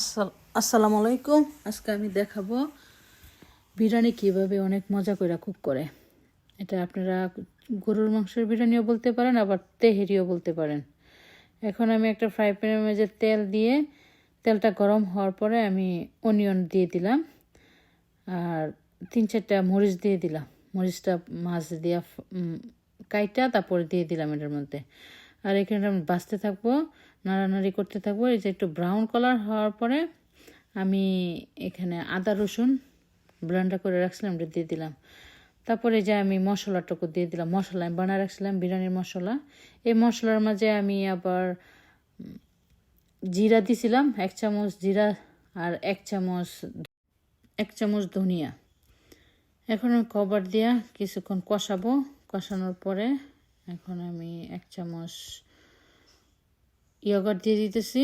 আসসাল- আসসালামু আলাইকুম। আজকে আমি দেখাবো বিরিয়ানি কীভাবে অনেক মজা করে কুক করে। এটা আপনারা গরুর মাংসের বিরিয়ানিও বলতে পারেন, আবার তেহেরিও বলতে পারেন। এখন আমি একটা ফ্রাই প্যানের মাঝে তেল দিয়ে, তেলটা গরম হওয়ার পরে আমি অনিয়ন দিয়ে দিলাম, আর তিন চারটা মরিচ দিয়ে দিলাম। মরিচটা মাছ দিয়া কাইটা তারপরে দিয়ে দিলাম এটার মধ্যে। আর এখানে আমি বাঁচতে থাকব। নাড়ানাড়ি করতে থাকব। এই যে একটু ব্রাউন কালার হওয়ার পরে আমি এখানে আদা রসুন ব্লেন্ডার করে রাখছিলাম এটা দিয়ে দিলাম। তারপরে যে আমি মশলাটুকু দিয়ে দিলাম, মশলা আমি বানায় রাখছিলাম, বিরিয়ানির মশলা। এই মশলার মাঝে আমি আবার জিরা দিছিলাম, এক চামচ জিরা আর এক চামচ এক চামচ ধনিয়া। এখন আমি কভার দিয়া কিছুক্ষণ কষাবো। কষানোর পরে এখন আমি এক চামচ ইয়গার্ট দিয়ে দিতেছি।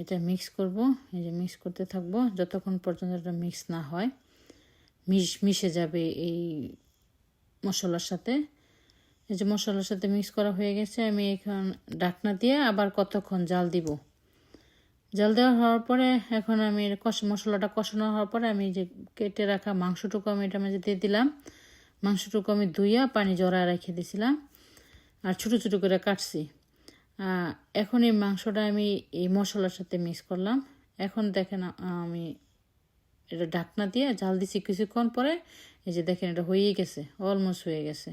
এটা মিক্স করব। এই যে মিক্স করতে থাকব। যতক্ষণ পর্যন্ত এটা মিক্স না হয়, মিশ, মিশে যাবে এই মশলার সাথে। এই যে মশলার সাথে মিক্স করা হয়ে গেছে, আমি এখন ডাকনা দিয়ে আবার কতক্ষণ জাল দিব। জাল দেওয়া হওয়ার পরে এখন আমি কষ, মশলাটা কষানো হওয়ার পরে আমি যে কেটে রাখা মাংসটুকু আমি এটা মাঝে দিয়ে দিলাম। মাংসটুকু আমি ধুইয়া পানি জড়ায় রেখে দিয়েছিলাম আর ছোটো ছোটো করে কাটছি। এখন এই মাংসটা আমি এই মশলার সাথে মিক্স করলাম। এখন দেখেন আমি এটা ঢাকনা দিয়ে জাল দিছি কিছুক্ষণ পরে, এই যে দেখেন এটা হয়েই গেছে অলমোস্ট হয়ে গেছে।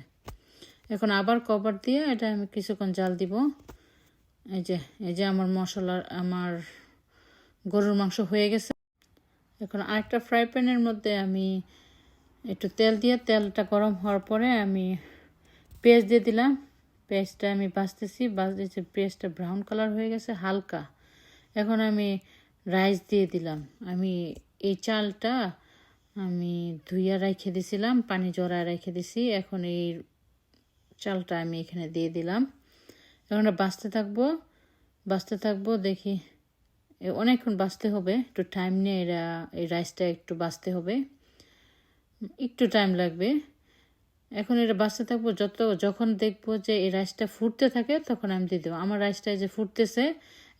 এখন আবার কভার দিয়ে এটা আমি কিছুক্ষণ জাল দিব। এই যে এই যে আমার মশলার, আমার গরুর মাংস হয়ে গেছে। এখন আরেকটা ফ্রাই প্যানের মধ্যে আমি একটু তেল দিয়ে, তেলটা গরম হওয়ার পরে আমি পেঁয়াজ দিয়ে দিলাম। পেঁয়াজটা আমি বাছতেছি বাছতেছি পেঁয়াজটা ব্রাউন কালার হয়ে গেছে, হালকা। এখন আমি রাইস দিয়ে দিলাম। আমি এই চালটা আমি ধুইয়া রেখে দিছিলাম, পানি জড়ায় রেখে দিছি। এখন এই চালটা আমি এখানে দিয়ে দিলাম। এখন বাঁচতে থাকব বাঁচতে থাকব, দেখি। অনেকক্ষণ বাঁচতে হবে, একটু টাইম নিয়ে এরা, এই রাইসটা একটু বাঁচতে হবে। একটু টাইম লাগবে। এখন এটা বাঁচতে থাকব, যত, যখন দেখব যে এই রাইসটা ফুটতে থাকে, তখন আমি দিয়ে দেবো। আমার রাইসটা যে ফুটতেছে,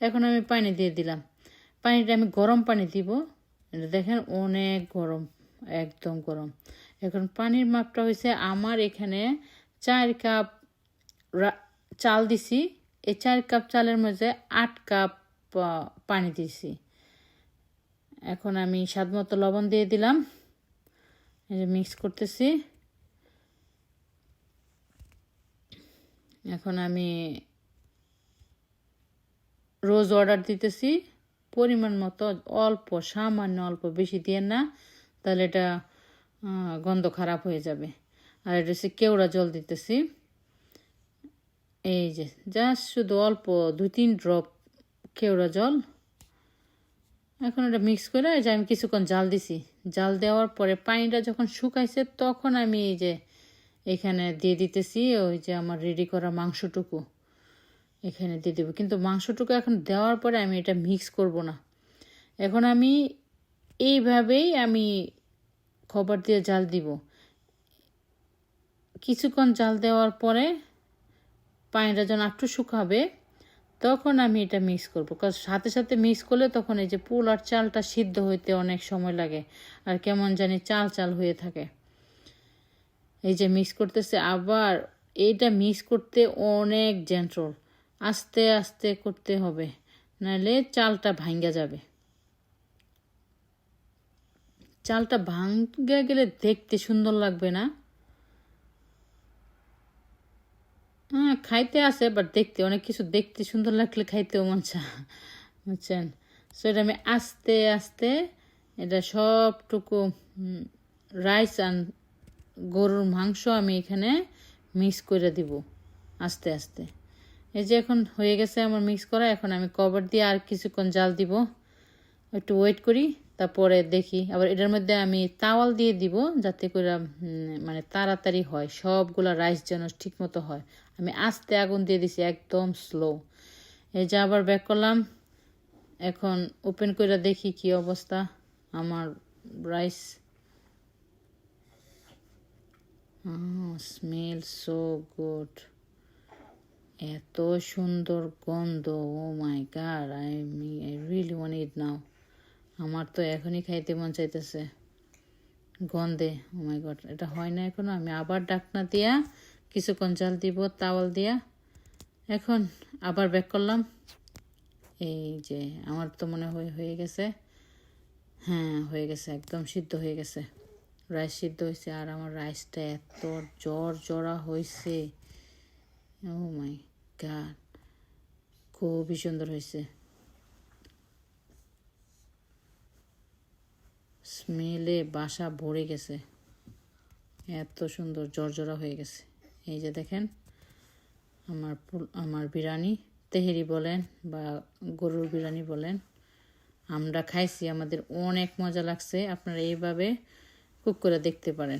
এখন আমি পানি দিয়ে দিলাম। পানিটা আমি গরম পানি দিব। এটা দেখেন অনেক গরম, একদম গরম। এখন পানির মাপটা হয়েছে আমার এখানে চার কাপ চাল দিছি। এই চার কাপ চালের মধ্যে আট কাপ পানি দিছি। এখন আমি স্বাদ মতো লবণ দিয়ে দিলাম। মিক্স করতেছি। এখন আমি রোজ অর্ডার দিতেছি। পরিমাণ মতো অল্প, সামান্য অল্প বেশি দিয়ে না, তাহলে এটা গন্ধ খারাপ হয়ে যাবে। আর এটা হচ্ছে কেওড়া জল দিতেছি। এই যে, জাস্ট শুধু অল্প দুই তিন ড্রপ কেওড়া জল। এখন এটা মিক্স করে যে আমি কিছুক্ষণ জাল দিছি। জাল দেওয়ার পরে পানিটা যখন শুকাইছে, তখন আমি এই যে এখানে দিয়ে দিতেছি, ওই যে আমার রেডি করা মাংসটুকু। এখানে দিয়ে দেবো। কিন্তু মাংসটুকু এখন দেওয়ার পরে আমি এটা মিক্স করব না। এখন আমি এইভাবেই আমি খবর দিয়ে জাল দিব। কিছুক্ষণ জাল দেওয়ার পরে পানিটা যখন একটু শুকাবে, তখন আমি এটা মিক্স করব। কারণ সাথে সাথে মিক্স করলে তখন এই যে পুল আর চালটা সিদ্ধ হইতে অনেক সময় লাগে। আর কেমন জানি চাল চাল হয়ে থাকে। এই যে মিক্স করতেছে, আবার এইটা মিক্স করতে অনেক জেন্ট্রল আস্তে আস্তে করতে হবে, নাহলে চালটা ভাঙ্গা যাবে। চালটা ভাঙ্গা গেলে দেখতে সুন্দর লাগবে না? হ্যাঁ খাইতে আসে বাট দেখতে, অনেক কিছু দেখতে সুন্দর লাগলে খাইতেও মন চা, বুঝছেন? সো এটা আমি আস্তে আস্তে, এটা সবটুকু রাইস আর গরুর মাংস আমি এখানে মিক্স করে দিব আস্তে আস্তে। এই যে এখন হয়ে গেছে আমার মিক্স করা, এখন আমি কভার দিয়ে আর কিছুক্ষণ জাল দিব। একটু ওয়েট করি, তারপরে দেখি। আবার এটার মধ্যে আমি তাওয়াল দিয়ে দিব যাতে করে মানে তাড়াতাড়ি হয়, সবগুলা রাইস যেন ঠিক মতো হয়। আমি আস্তে আগুন দিয়ে দিছি, একদম স্লো এই যে আবার ব্যাক করলাম। এখন ওপেন করে দেখি কি অবস্থা। আমার রাইস স্মেল সো গুড এত সুন্দর গন্ধ ও my god I I really want it now আমার তো এখনই খাইতে মন চাইতেছে। গন্ধে ও মাই গড এটা হয় না এখনও? আমি আবার ডাকনা দিয়া, কিছুক্ষণ জাল দিব তাওয়াল দিয়া। এখন আবার ব্যাক করলাম। এই যে, আমার তো মনে হয় হয়ে গেছে। হ্যাঁ হয়ে গেছে, একদম সিদ্ধ হয়ে গেছে। রাইস সিদ্ধ হয়েছে আর আমার রাইসটা এত জ্বর জড়া হয়েছে। ও মাই গাড খুবই সুন্দর হয়েছে। স্মেলে বাসা ভরে গেছে। এত সুন্দর জর্জরা হয়ে গেছে। এই যে দেখেন, আমার আমার বিরিয়ানি, তেহেরি বলেন বা গরুর বিরিয়ানি বলেন, আমরা খাইছি, আমাদের অনেক মজা লাগছে। আপনারা এইভাবে কুক করে দেখতে পারেন।